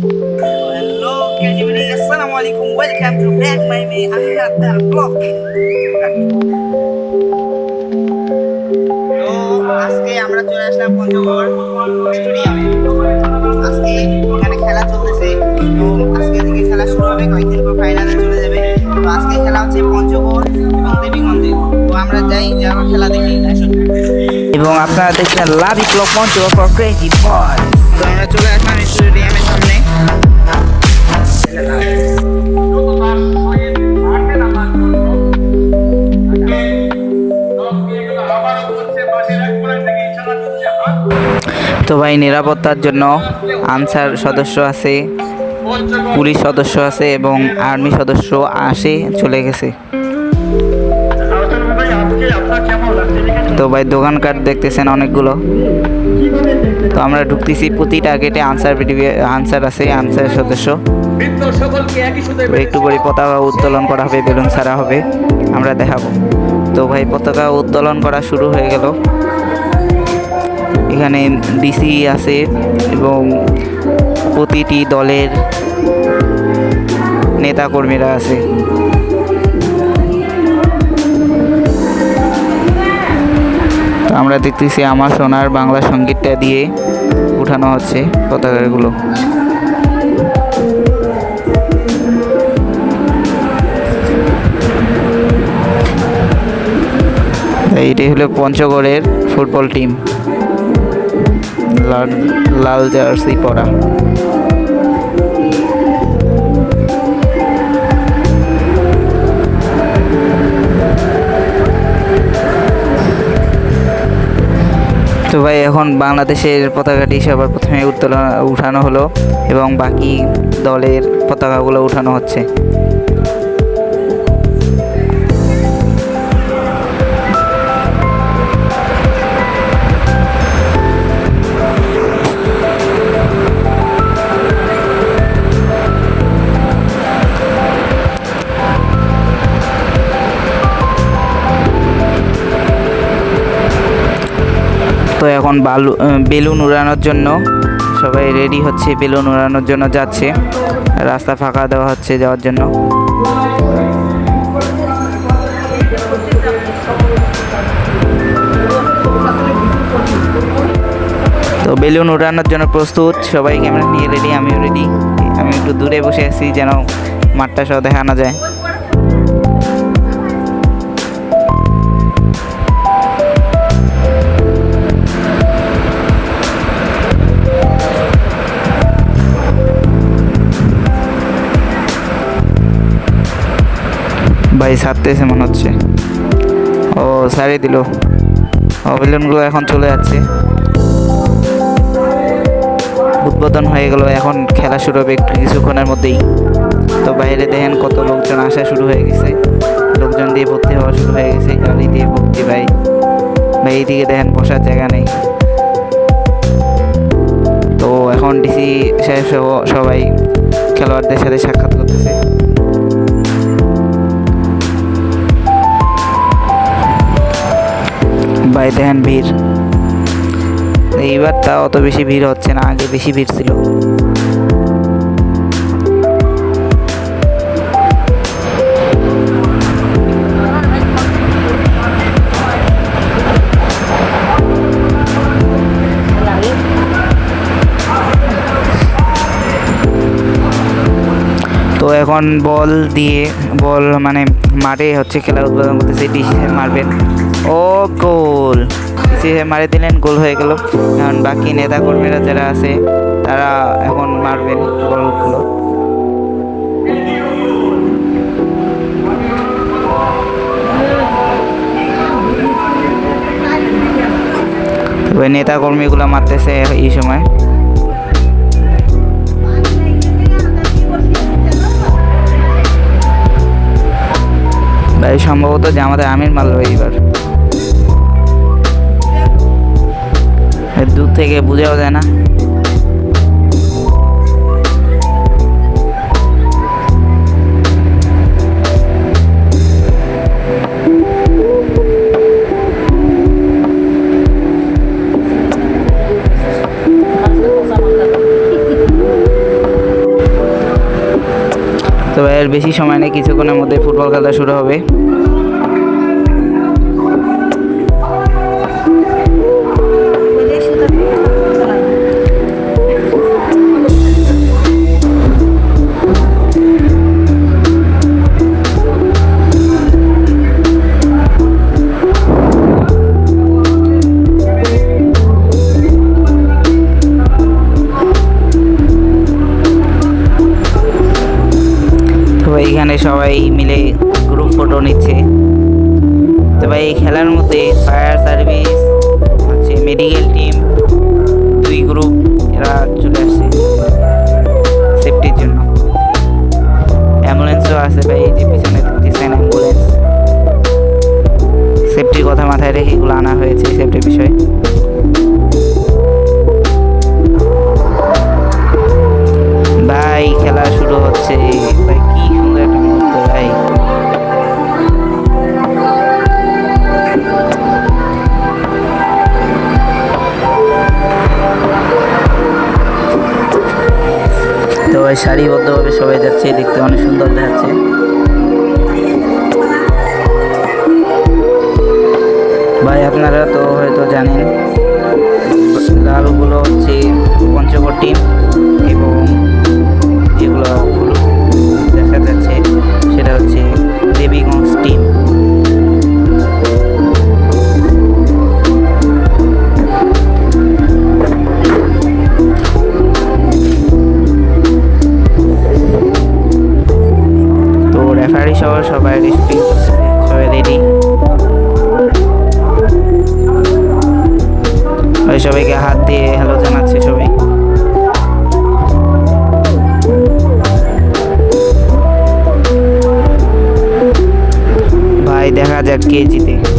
Hello KGBD আসসালামু আলাইকুম welcome to back my মে আপনার ব্লগ তো আজকে আমরা চলে আসলাম পঞ্চগড় স্টেডিয়ামে। আজকে এখানে খেলা চলতেছে। তো আজকে থেকে খেলা শুরু হবে কয়েকদিন পর ফাইনালে চলে যাবে। তো আজকে খেলা হচ্ছে পঞ্চগড় এবং দেবীগঞ্জে। তো আমরা যাই যাওয়ার খেলা দেখি। এবং আপনারা দেখছেন লাভি blog Panchagarh for crazy boy তো আমরা চলে আসলাম তো ভাই নিরাপত্তার জন্য আনসার সদস্য আছে, পুলিশ সদস্য আছে এবং আর্মি সদস্য আসে, চলে গেছে। তো ভাই, দোকান কার্ড দেখতেছেন অনেকগুলো। তো আমরা ঢুকতেছি প্রতিটা গেটে আনসার আনসার আছে, আনসার সদস্য। একটু পরে পতাকা উত্তোলন করা হবে, বেলুন ছাড়া হবে, আমরা দেখাবো। তো ভাই, পতাকা উত্তোলন করা শুরু হয়ে গেল। এখানে ডিসি আছে এবং প্রতিটি দলের নেতাকর্মীরা আছে। আমরা দেখতেছি আমার সোনার বাংলা সঙ্গীতটা দিয়ে উঠানো হচ্ছে পতাকাগুলো। এইটাই হলো পঞ্চগড়ের ফুটবল টিম লাল জার্সি পরা। তো ভাই, এখন বাংলাদেশের পতাকাটি সবার প্রথমে উত্তোলন, উঠানো হলো এবং বাকি দলের পতাকাগুলো উঠানো হচ্ছে। তো এখন বালু বেলুন উড়ানোর জন্য সবাই রেডি হচ্ছে, বেলুন উড়ানোর জন্য যাচ্ছে। রাস্তা ফাঁকা দেওয়া হচ্ছে যাওয়ার জন্য। তো বেলুন উড়ানোর জন্য প্রস্তুত, সবাই ক্যামেরা নিয়ে রেডি আমিও রেডি আমি একটু দূরে বসে আছি যেন মাঠটা সহ দেখানো যায়। ভাই ছাড়তেছে মনে হচ্ছে। ও সারিয়ে দিল। ও বেলুনগুলো এখন চলে যাচ্ছে। উদ্বোধন হয়ে গেল, এখন খেলা শুরু হবে একটু কিছুক্ষণের মধ্যেই। তো বাইরে দেখেন কত লোকজন আসা শুরু হয়ে গেছে। লোকজন দিয়ে ভর্তি হওয়া শুরু হয়ে গেছে, গাড়ি দিয়ে ভর্তি ভাই। ভাই, এইদিকে দেখেন বসার জায়গা নেই। তো এখন ডিসি সাহেব সহ সবাই খেলোয়াড়দের সাথে সাক্ষাৎ করতেছে। ভাই দেখেন ভিড়। এইবার তা অত বেশি ভিড় হচ্ছে না, আগে বেশি ভিড় ছিল। তো এখন বল দিয়ে, বল মানে মাঠে হচ্ছে খেলা উদ্বোধন করতেছে ডিসি মারবেন। ও গোল। ডিসি মারে দিলেন, গোল হয়ে গেল। এখন বাকি নেতা কর্মীরা যারা আছে, তারা এখন মারবেন বলগুলো ওই নেতা কর্মীগুলো মারতেছে এই সময়। সম্ভবত যে আমাদের আমির মারলো এইবার। দূর থেকে বুঝাও যায় না। তবে আর বেশি সময় নেই, কিছুক্ষণের মধ্যে ফুটবল খেলা শুরু হবে। মেডিকেল টিম দুই গ্রুপ এরা চলে আসছে সেফটির জন্য। অ্যাম্বুলেন্সও আছে ভাই, এই যে পিছনে দেখতেছেন অ্যাম্বুলেন্স সেফটির কথা মাথায় রেখে এগুলো আনা হয়েছে সেফটির বিষয়। ভাই সারিবদ্ধভাবে সবাই যাচ্ছে দেখতে অনেক সুন্দর দেখাচ্ছে। ভাই আপনারা তো সবাইকে হাত দিয়ে হ্যালো জানাচ্ছে সবাই। ভাই দেখা যাক কে জিতে।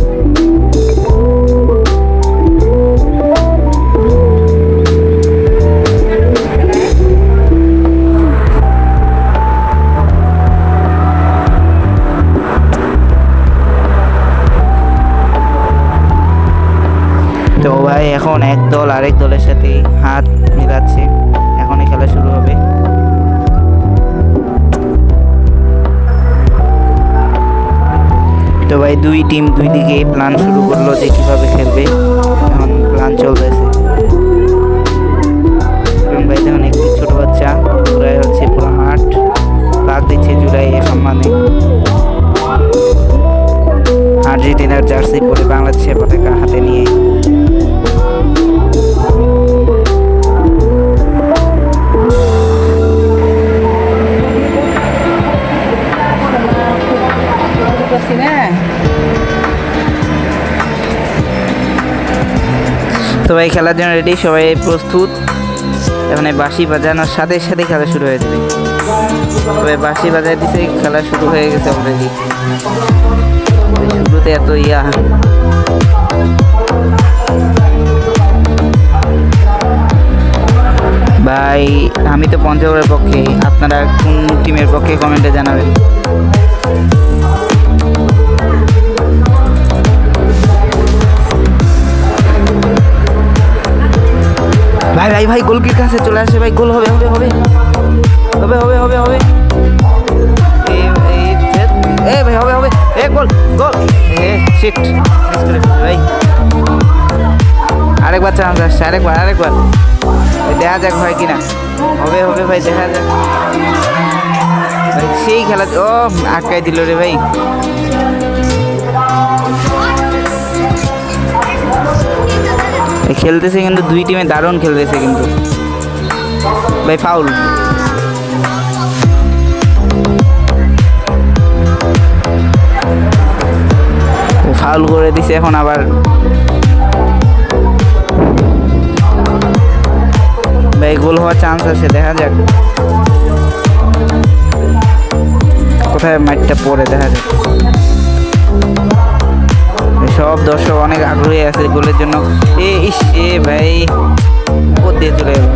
এখন এক দল আরেক দলের সাথে হাত মিলাচ্ছে। এখনই খেলা শুরু হবে। তো ভাই, দুই টিম দুই দিকে প্ল্যান শুরু করল যে কীভাবে খেলবে। এখন প্ল্যান চলতেছে। ভাই, দেখুন, একটি ছোট বাচ্চা পুরাই হচ্ছে পুরো মাঠ পাক দিচ্ছে জুলাই সম্মানে। আর্জেন্টিনার জার্সি পরে বাংলাদেশের পতাকা হাতে নিয়ে তো ভাই, খেলার জন্য রেডি সবাই প্রস্তুত। এখানে বাঁশি বাজানোর সাথে সাথে খেলা শুরু হয়ে যাবে। তবে বাঁশি বাজায় দিছে খেলা শুরু হয়ে গেছে অলরেডি শুরুতে এত ইয়া। ভাই, আমি তো পঞ্চগড়ের পক্ষে। আপনারা কোন টিমের পক্ষে কমেন্টে জানাবেন। ভাই ভাই ভাই, গোলকির কাছে চলে আসে, ভাই, গোল হবে হবে হবে। হবে হবে হবে হবে। এ- ভাই, হবে হবে। এ, গোল গোল। এ শিট ভাই। আরেকবার চান্স আসছে আরেকবার আরেকবার দেখা যাক হয় কিনা। হবে হবে, ভাই, দেখা যাক। সেই খেলা, ও, আটকাই দিল রে, ভাই। খেলতেছে কিন্তু দুই টিমে দারুণ খেলতেছে কিন্তু। ভাই ফাউল ফাউল করে দিছে এখন আবার। ভাই, গোল হওয়ার চান্স আছে, দেখা যাক। কোথায় মাঠটা পড়ে, দেখা যাক। সব দর্শক অনেক আগ্রহী আছে গোলের জন্য। এ ইস এ ভাই উপর দিয়ে চলে গেল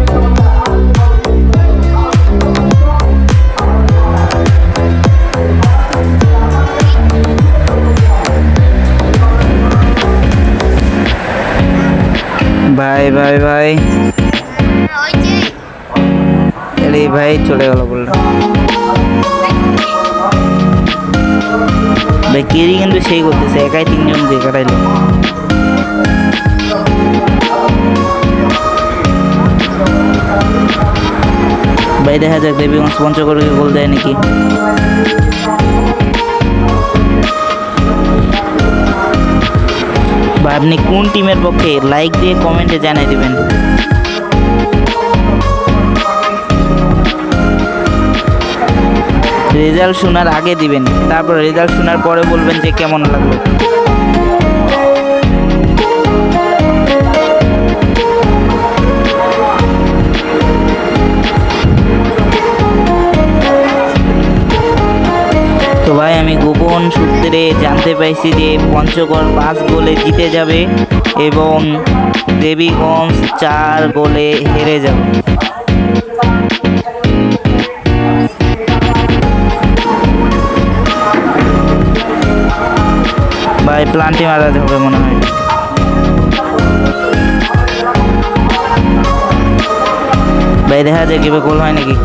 ভাই ভাই ভাই। ভাই চলে গেল বলল ভাই কেরি কিন্তু সেই করতেছে, একাই তিনজনকে কাটাইলো ভাই, দেখা যাক দেবীগঞ্জ পঞ্চগড়কে গোল দেয় নাকি? বা আপনি কোন টিমের পক্ষে? লাইক দিয়ে কমেন্টে জানিয়ে দিবেন। রেজাল্ট শোনার আগে দিবেন। তারপর রেজাল্ট শোনার পরে বলবেন যে কেমন লাগল। তো ভাই, আমি গোপন সূত্রে জানতে পাইছি যে পঞ্চগড় পাঁচ গোলে জিতে যাবে এবং দেবীগঞ্জ চার গোলে হেরে যাবে। ভাই, প্লান্টি মারা হবে মনে হয়। ভাই, দেখা যায় কীভাবে গোল হয় নাকি।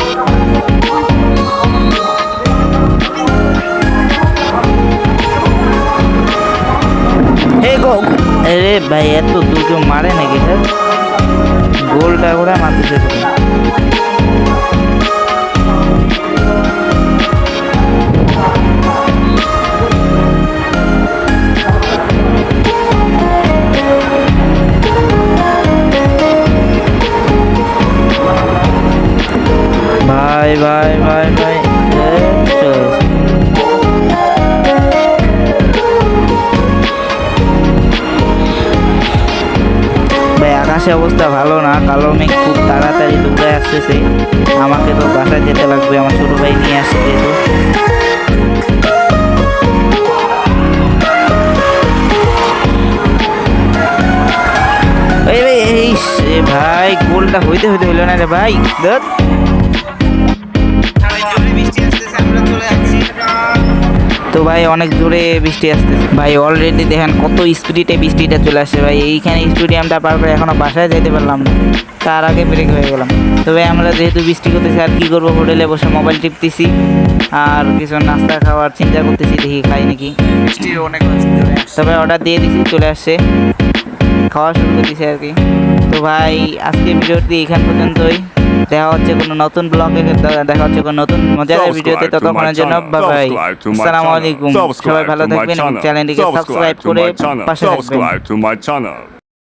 আরে ভাই, এত দূর কেউ মারে নাকি স্যার গোলটা করে মারতেছে। অবস্থা ভালো না কালো মেঘ খুব তাড়াতাড়ি দৌড়ে আসতেছে। আমাকে তো বাসায় যেতে লাগবে, আমার ছোট ভাই নিয়ে আসছে তো। ভাই, গোলটা হইতে হইতে হইল না রে ভাই। ধুৎ। তো ভাই অনেক জোরে বৃষ্টি আসতেছে। ভাই অলরেডি দেখেন কত স্পিডে বৃষ্টিটা চলে আসছে ভাই। এইখানে স্টেডিয়ামটা পার করে এখনও বাসায় যেতে পারলাম না। তার আগে ব্রেক হয়ে গেলাম। তো ভাই আমরা যেহেতু বৃষ্টি করতেছি আর কি করব? হোটেলে বসে মোবাইল টিপতেছি আর কিছু নাস্তা খাওয়ার চিন্তা করতেছি দেখি খাই নাকি। অনেক তবে অর্ডার দিয়ে দিছি চলে আসছে। খাওয়া শুরু করে দিছে আর কি। তো ভাই আজকে ভিডিওটি এখান পর্যন্তই। দেখা হচ্ছে কোনো নতুন ব্লগে দেখা হচ্ছে কোনো নতুন মজার ভিডিওতে ততক্ষণের জন্য. বাই আসসালামু আলাইকুম সবাই ভালো থাকবেন। এবং চ্যানেলটিকে সাবস্ক্রাইব করে পাশে থাকবেন।